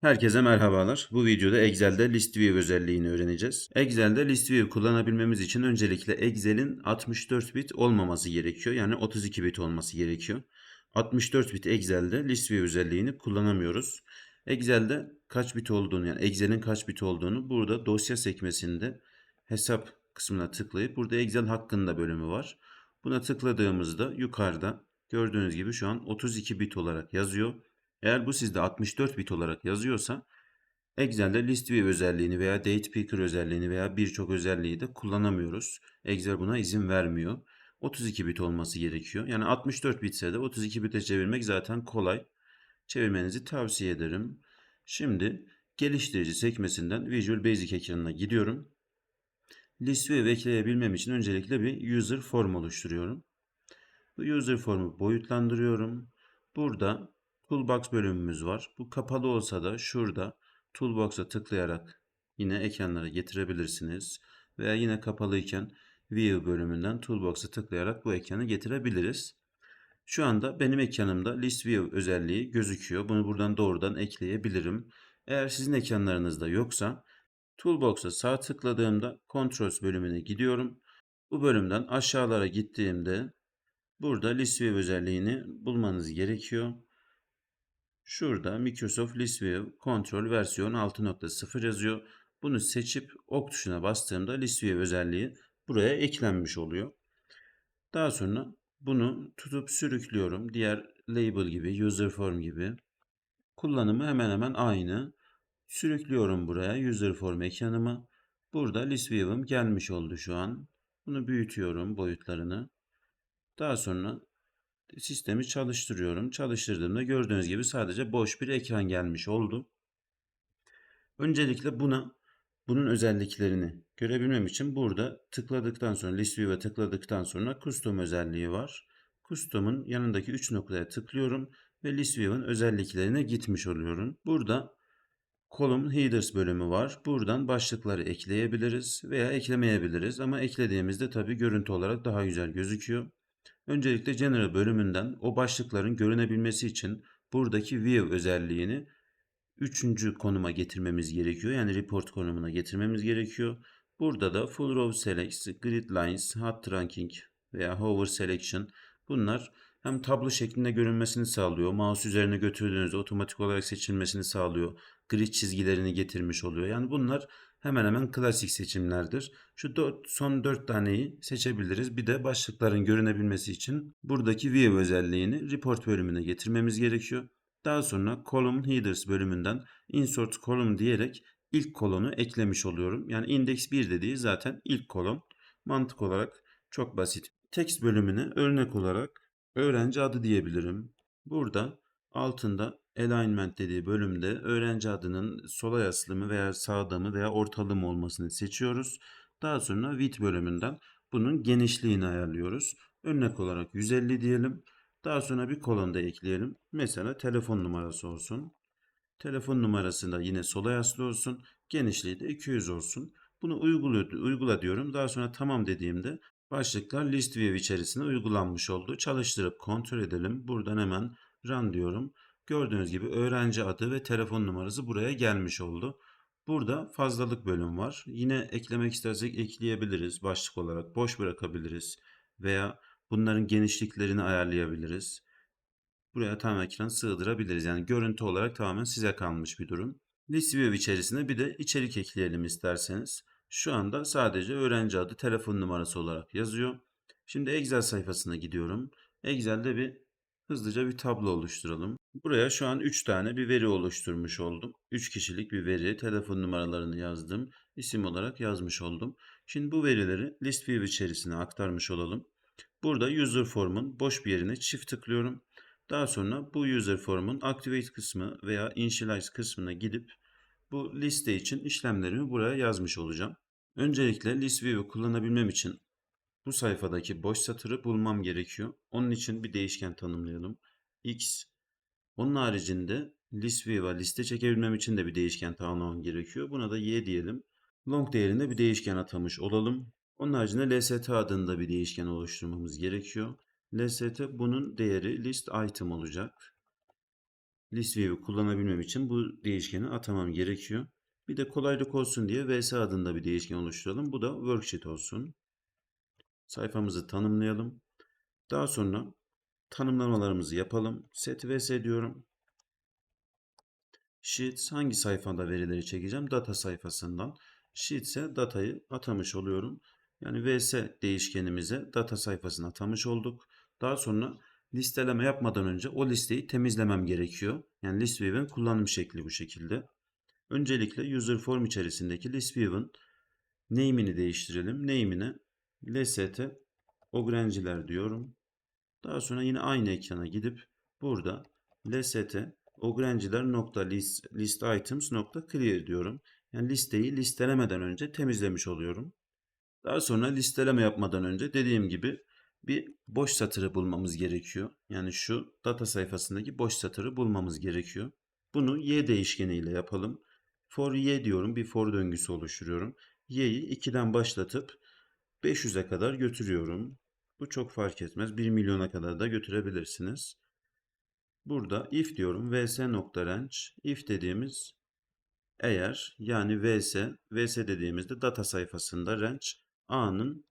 Herkese merhabalar. Bu videoda Excel'de List View özelliğini öğreneceğiz. Excel'de List View kullanabilmemiz için öncelikle Excel'in 64 bit olmaması gerekiyor. Yani 32 bit olması gerekiyor. 64 bit Excel'de List View özelliğini kullanamıyoruz. Excel'de kaç bit olduğunu yani Excel'in kaç bit olduğunu burada dosya sekmesinde hesap kısmına tıklayıp burada Excel hakkında bölümü var. Buna tıkladığımızda yukarıda gördüğünüz gibi şu an 32 bit olarak yazıyor. Eğer bu sizde 64 bit olarak yazıyorsa Excel'de list view özelliğini veya date picker özelliğini veya birçok özelliği de kullanamıyoruz. Excel buna izin vermiyor. 32 bit olması gerekiyor. Yani 64 bitse de 32 bite çevirmek zaten kolay. Çevirmenizi tavsiye ederim. Şimdi geliştirici sekmesinden Visual Basic ekranına gidiyorum. List view ekleyebilmem için öncelikle bir user form oluşturuyorum. Bu user formu boyutlandırıyorum. Burada Toolbox bölümümüz var. Bu kapalı olsa da şurada Toolbox'a tıklayarak yine ekranlara getirebilirsiniz. Veya yine kapalıyken View bölümünden Toolbox'a tıklayarak bu ekranı getirebiliriz. Şu anda benim ekranımda List View özelliği gözüküyor. Bunu buradan doğrudan ekleyebilirim. Eğer sizin ekranlarınızda yoksa Toolbox'a sağ tıkladığımda Controls bölümüne gidiyorum. Bu bölümden aşağılara gittiğimde burada List View özelliğini bulmanız gerekiyor. Şurada Microsoft List View Control versiyon 6.0 yazıyor. Bunu seçip ok tuşuna bastığımda List View özelliği buraya eklenmiş oluyor. Daha sonra bunu tutup sürüklüyorum. Diğer label gibi, user form gibi. Kullanımı hemen hemen aynı. Sürüklüyorum buraya user form ekranımı. Burada list view'ım gelmiş oldu şu an. Bunu büyütüyorum boyutlarını. Daha sonra sistemi çalıştırıyorum. Çalıştırdığımda gördüğünüz gibi sadece boş bir ekran gelmiş oldu. Öncelikle buna bunun özelliklerini görebilmem için burada tıkladıktan sonra list view'e tıkladıktan sonra custom özelliği var. Custom'un yanındaki 3 noktaya tıklıyorum ve list view'ın özelliklerine gitmiş oluyorum. Burada column headers bölümü var. Buradan başlıkları ekleyebiliriz veya eklemeyebiliriz ama eklediğimizde tabi görüntü olarak daha güzel gözüküyor. Öncelikle General bölümünden o başlıkların görünebilmesi için buradaki View özelliğini üçüncü konuma getirmemiz gerekiyor. Yani report konumuna getirmemiz gerekiyor. Burada da Full Row Select, Grid Lines, Hot Trunking veya Hover Selection bunlar hem tablo şeklinde görünmesini sağlıyor. Mouse üzerine götürdüğünüzde otomatik olarak seçilmesini sağlıyor. Grid çizgilerini getirmiş oluyor. Yani bunlar hemen hemen klasik seçimlerdir. Şu dört, son 4 taneyi seçebiliriz. Bir de başlıkların görünebilmesi için buradaki View özelliğini report bölümüne getirmemiz gerekiyor. Daha sonra Column Headers bölümünden Insert Column diyerek ilk kolonu eklemiş oluyorum. Yani index 1 dediği zaten ilk kolon. Mantık olarak çok basit. Text bölümüne örnek olarak öğrenci adı diyebilirim. Burada altında alignment dediği bölümde öğrenci adının sola yaslı mı veya sağda mı veya ortalı mı olmasını seçiyoruz. Daha sonra width bölümünden bunun genişliğini ayarlıyoruz. Örnek olarak 150 diyelim. Daha sonra bir kolon da ekleyelim. Mesela telefon numarası olsun. Telefon numarası da yine sola yaslı olsun. Genişliği de 200 olsun. Bunu uygula, uygula diyorum. Daha sonra tamam dediğimde başlıklar list view içerisine uygulanmış oldu. Çalıştırıp kontrol edelim. Buradan hemen run diyorum. Gördüğünüz gibi öğrenci adı ve telefon numarası buraya gelmiş oldu. Burada fazlalık bölüm var. Yine eklemek istersek ekleyebiliriz. Başlık olarak boş bırakabiliriz. Veya bunların genişliklerini ayarlayabiliriz. Buraya tam ekran sığdırabiliriz. Yani görüntü olarak tamamen size kalmış bir durum. List view içerisine bir de içerik ekleyelim isterseniz. Şu anda sadece öğrenci adı telefon numarası olarak yazıyor. Şimdi Excel sayfasına gidiyorum. Excel'de bir hızlıca bir tablo oluşturalım. Buraya şu an 3 tane bir veri oluşturmuş oldum. 3 kişilik bir veri, telefon numaralarını yazdım, isim olarak yazmış oldum. Şimdi bu verileri list view içerisine aktarmış olalım. Burada user form'un boş bir yerine çift tıklıyorum. Daha sonra bu user form'un activate kısmı veya initialize kısmına gidip bu liste için işlemlerimi buraya yazmış olacağım. Öncelikle list view'u kullanabilmem için bu sayfadaki boş satırı bulmam gerekiyor. Onun için bir değişken tanımlayalım. x onun haricinde list view'a liste çekebilmem için de bir değişken tanımlamam gerekiyor. Buna da y diyelim. Long değerinde bir değişken atamış olalım. Onun haricinde lst adında bir değişken oluşturmamız gerekiyor. lst bunun değeri list item olacak. list view'u kullanabilmem için bu değişkeni atamam gerekiyor. Bir de kolaylık olsun diye vs adında bir değişken oluşturalım. Bu da worksheet olsun. Sayfamızı tanımlayalım. Daha sonra tanımlamalarımızı yapalım. Set vs diyorum. Sheets hangi sayfada verileri çekeceğim? Data sayfasından. Sheets'e datayı atamış oluyorum. Yani vs değişkenimize data sayfasını atamış olduk. Daha sonra listeleme yapmadan önce o listeyi temizlemem gerekiyor. Yani list view'in kullanım şekli bu şekilde. Öncelikle user form içerisindeki list view'in name'ini değiştirelim. Name'ine lst ogrenciler diyorum. Daha sonra yine aynı ekrana gidip burada lst ogrenciler nokta list, list items nokta clear diyorum. Yani listeyi listelemeden önce temizlemiş oluyorum. Daha sonra listeleme yapmadan önce dediğim gibi bir boş satırı bulmamız gerekiyor. Yani şu data sayfasındaki boş satırı bulmamız gerekiyor. Bunu y değişkeniyle yapalım. For y diyorum bir for döngüsü oluşturuyorum. y'yi 2'den başlatıp 500'e kadar götürüyorum. Bu çok fark etmez. 1 milyona kadar da götürebilirsiniz. Burada if diyorum. vs.range if dediğimiz eğer yani vs vs dediğimizde data sayfasında range a'nın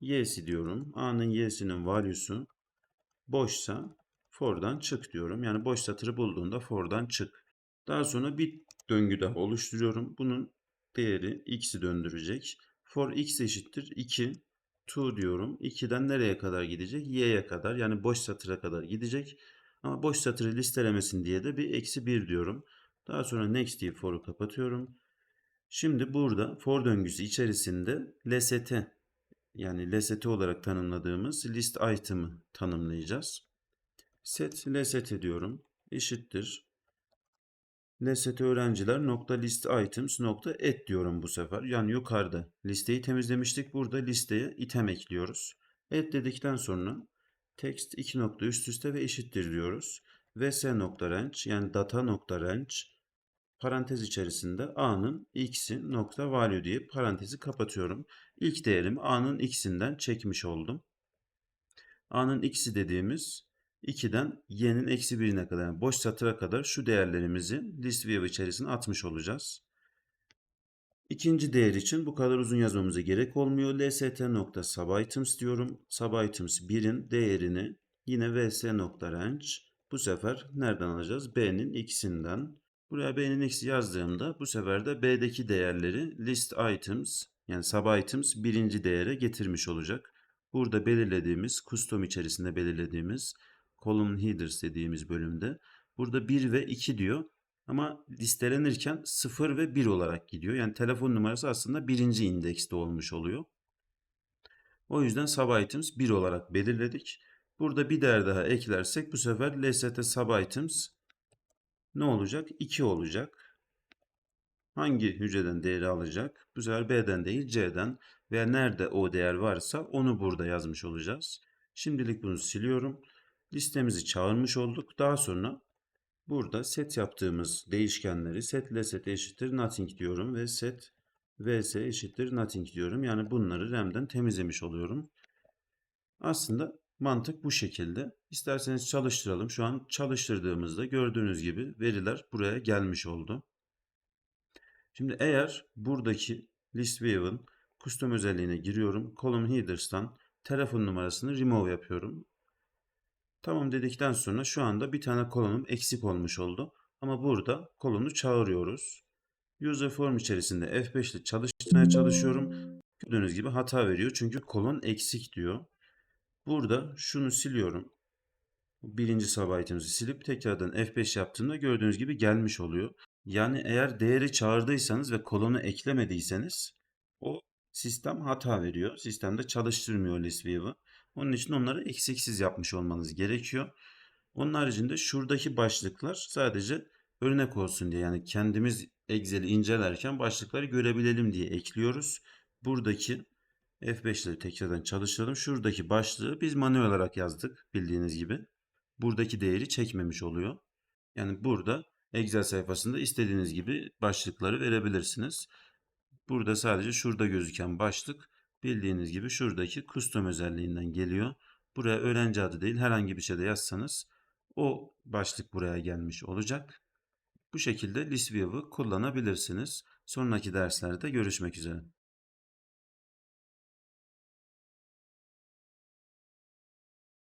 y'si diyorum. a'nın y'sinin value'su boşsa for'dan çık diyorum. Yani boş satırı bulduğunda for'dan çık. Daha sonra bir döngü daha oluşturuyorum. Bunun değeri x'i döndürecek. For x eşittir 2 to diyorum. 2'den nereye kadar gidecek? y'ye kadar yani boş satıra kadar gidecek. Ama boş satırı listelemesin diye de bir eksi 1 diyorum. Daha sonra next deyip for'u kapatıyorum. Şimdi burada for döngüsü içerisinde lst yani lst olarak tanımladığımız list item'ı tanımlayacağız. Set lst diyorum. Eşittir. Lst öğrenciler nokta list items nokta et diyorum bu sefer. Yani yukarıda listeyi temizlemiştik. Burada listeye item ekliyoruz. Et dedikten sonra text iki nokta üst üste ve eşittir diyoruz. vs nokta range yani data nokta range parantez içerisinde a'nın x'i nokta value diye parantezi kapatıyorum. İlk değerimi a'nın x'inden çekmiş oldum. a'nın x'i dediğimiz 2'den y'nin eksi 1'ine kadar yani boş satıra kadar şu değerlerimizi list view içerisine atmış olacağız. İkinci değer için bu kadar uzun yazmamıza gerek olmuyor. lst nokta subitems diyorum. Subitems 1'in değerini yine vs nokta range bu sefer nereden alacağız? b'nin x'inden. Buraya b'nin x'i yazdığımda bu sefer de b'deki değerleri list items yani subitems birinci değere getirmiş olacak. Burada belirlediğimiz custom içerisinde belirlediğimiz column headers dediğimiz bölümde burada 1 ve 2 diyor. Ama listelenirken 0 ve 1 olarak gidiyor. Yani telefon numarası aslında birinci indekste olmuş oluyor. O yüzden subitems 1 olarak belirledik. Burada bir değer daha eklersek bu sefer lst subitems ne olacak? 2 olacak. Hangi hücreden değeri alacak? Bu sefer B'den değil C'den veya nerede o değer varsa onu burada yazmış olacağız. Şimdilik bunu siliyorum. Listemizi çağırmış olduk. Daha sonra burada set yaptığımız değişkenleri set lset eşittir nothing diyorum ve set vs eşittir nothing diyorum. Yani bunları RAM'den temizlemiş oluyorum. Aslında mantık bu şekilde. İsterseniz çalıştıralım. Şu an çalıştırdığımızda gördüğünüz gibi veriler buraya gelmiş oldu. Şimdi eğer buradaki list view'ın custom özelliğine giriyorum. Column headers'tan telefon numarasını remove yapıyorum. Tamam dedikten sonra şu anda bir tane kolonum eksik olmuş oldu. Ama burada kolonu çağırıyoruz. User form içerisinde F5 ile çalıştırmaya çalışıyorum. Gördüğünüz gibi hata veriyor. Çünkü kolon eksik diyor. Burada şunu siliyorum. Birinci subite'imizi silip tekrardan F5 yaptığımda gördüğünüz gibi gelmiş oluyor. Yani eğer değeri çağırdıysanız ve kolonu eklemediyseniz o sistem hata veriyor. Sistemde çalıştırmıyor listview'ı. Onun için onları eksiksiz yapmış olmanız gerekiyor. Onun haricinde şuradaki başlıklar sadece örnek olsun diye yani kendimiz Excel'i incelerken başlıkları görebilelim diye ekliyoruz. Buradaki F5'leri tekrardan çalıştıralım. Şuradaki başlığı biz manuel olarak yazdık bildiğiniz gibi. Buradaki değeri çekmemiş oluyor. Yani burada Excel sayfasında istediğiniz gibi başlıkları verebilirsiniz. Burada sadece şurada gözüken başlık bildiğiniz gibi şuradaki custom özelliğinden geliyor. Buraya öğrenci adı değil herhangi bir şey de yazsanız o başlık buraya gelmiş olacak. Bu şekilde ListView'u kullanabilirsiniz. Sonraki derslerde görüşmek üzere.